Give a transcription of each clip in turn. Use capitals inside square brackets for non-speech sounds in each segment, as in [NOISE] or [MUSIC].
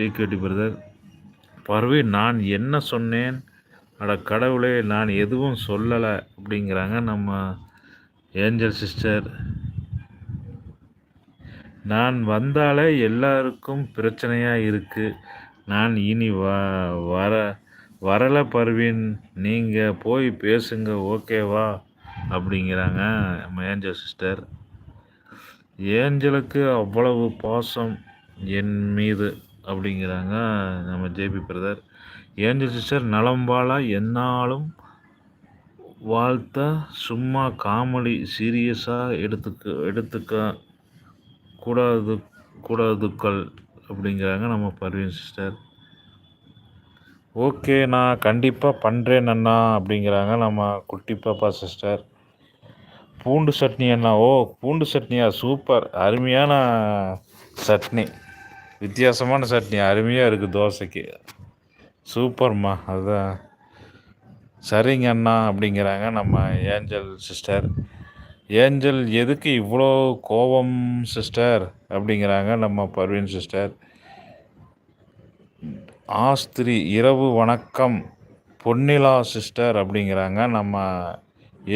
TKD brother Parveen நான் என்ன சொன்னேன்? அட கடவுளே நான் எதுவும் சொல்லலை அப்படிங்கிறாங்க நம்ம ஏஞ்சல் சிஸ்டர். நான் வந்தாலே எல்லாருக்கும் பிரச்சனையாக இருக்குது நான் இனி வ வர வரலை பர்வீன். நீங்கள் போய் பேசுங்க ஓகேவா அப்படிங்கிறாங்க நம்ம ஏஞ்சல் சிஸ்டர். ஏஞ்சலுக்கு அவ்வளவு பாசம் என் மீது. அப்படிங்கிறாங்க நம்ம ஜேபி பிரதர். Angel sister? நலம்பாலா என்னாலும் வாழ்த்த சும்மா காமெடி சீரியஸாக எடுத்துக்க எடுத்துக்க கூடாது கூடாதுக்கள் அப்படிங்கிறாங்க நம்ம பர்வீன் சிஸ்டர். ஓகே நான் கண்டிப்பாக பண்ணுறேன் அண்ணா அப்படிங்கிறாங்க நம்ம குட்டி பாப்பா சிஸ்டர். பூண்டு சட்னி அண்ணா. ஓ பூண்டு சட்னியா? சூப்பர். அருமையான சட்னி. வித்தியாசமான சட்னி அருமையாக இருக்குது தோசைக்கு. சூப்பர்மா அதுதான் சரிங்க அண்ணா அப்படிங்கிறாங்க நம்ம ஏஞ்சல் சிஸ்டர். ஏஞ்சல் எதுக்கு இவ்வளோ கோபம் சிஸ்டர்? அப்படிங்கிறாங்க நம்ம பர்வீன் சிஸ்டர். ஆஸ்திரி இரவு வணக்கம் பொன்னிலா சிஸ்டர் அப்படிங்கிறாங்க நம்ம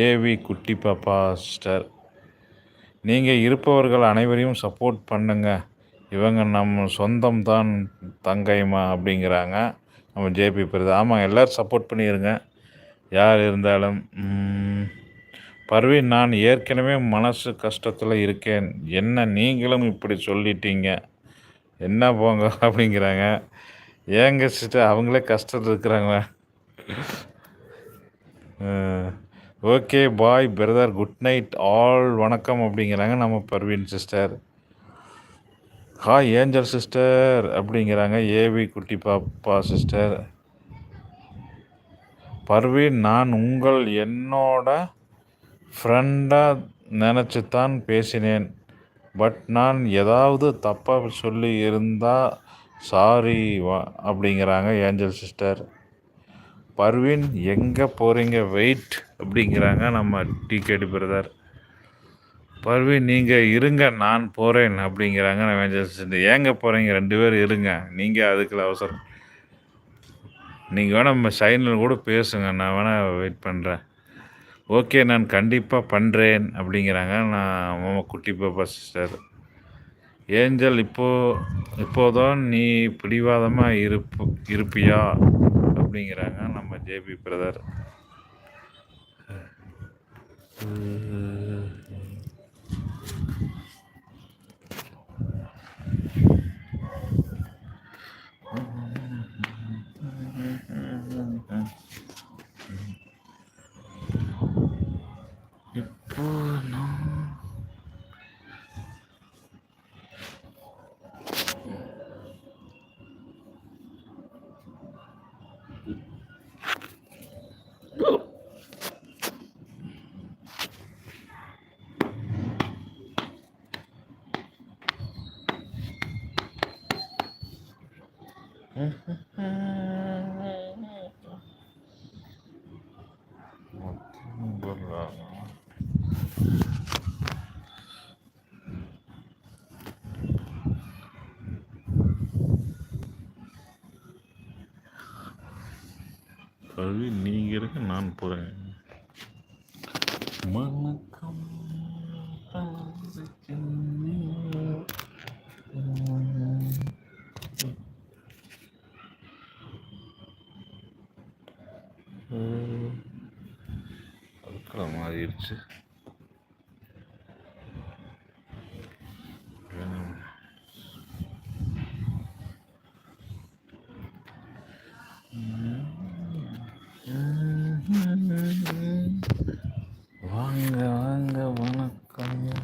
ஏவி குட்டி பாப்பா சிஸ்டர். நீங்கள் இருப்பவர்கள் அனைவரையும் சப்போர்ட் பண்ணுங்கள் இவங்க நம்ம சொந்தம் தான் தங்கைமா அப்படிங்கிறாங்க. நம்ம ஜேபி பிரதா. ஆமாம் எல்லோரும் சப்போர்ட் பண்ணிடுங்க யார் இருந்தாலும் பர்வீன் நான் ஏற்கனவே மனசு கஷ்டத்தில் இருக்கேன். என்ன நீங்களும் இப்படி சொல்லிட்டீங்க? என்ன போங்க [LAUGHS] அப்படிங்கிறாங்க. ஏங்க சிஸ்டர் அவங்களே கஷ்டத்தில் இருக்கிறாங்க okay bye brother good night all வணக்கம் அப்படிங்கிறாங்க நம்ம Parveen sister. Hi Angel sister அப்படிங்கிறாங்க. ஏவி குட்டி பாப்பா சிஸ்டர். பர்வீன் நான் உங்கள் என்னோட ஃப்ரெண்டாக நினச்சி தான் பேசினேன். பட் நான் ஏதாவது தப்பாக சொல்லி இருந்தால் சாரி வா அப்படிங்கிறாங்க ஏஞ்சல் சிஸ்டர். பர்வீன் எங்கே போகிறீங்க வெயிட் அப்படிங்கிறாங்க நம்ம டிகேடி பிரதர். பர்வி நீங்கள் இருங்க நான் போகிறேன் அப்படிங்கிறாங்க நான் ஏஞ்சல் ஏங்க போகிறீங்க ரெண்டு பேரும் இருங்க. நீங்கள் அதுக்குள்ள அவசரம். நீங்கள் வேணால் நம்ம சைனில் கூட பேசுங்க. நான் வேணால் வெயிட் பண்ணுறேன் ஓகே நான் கண்டிப்பாக பண்ணுறேன் அப்படிங்கிறாங்க நான் மாமா குட்டி பாப்பா சிஸ்டர் ஏஞ்சல் இப்போது இப்போதான் நீ பிடிவாதமாக இருப்பு இருப்பியா? அப்படிங்கிறாங்க நம்ம JP brother Oh no. Mm-hmm. கல்வி நீங்கள் இருக்க நான் போகிறேன் வணக்கம். அதுக்கட மாறிடுச்சு langga-langga banget kamu